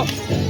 Go!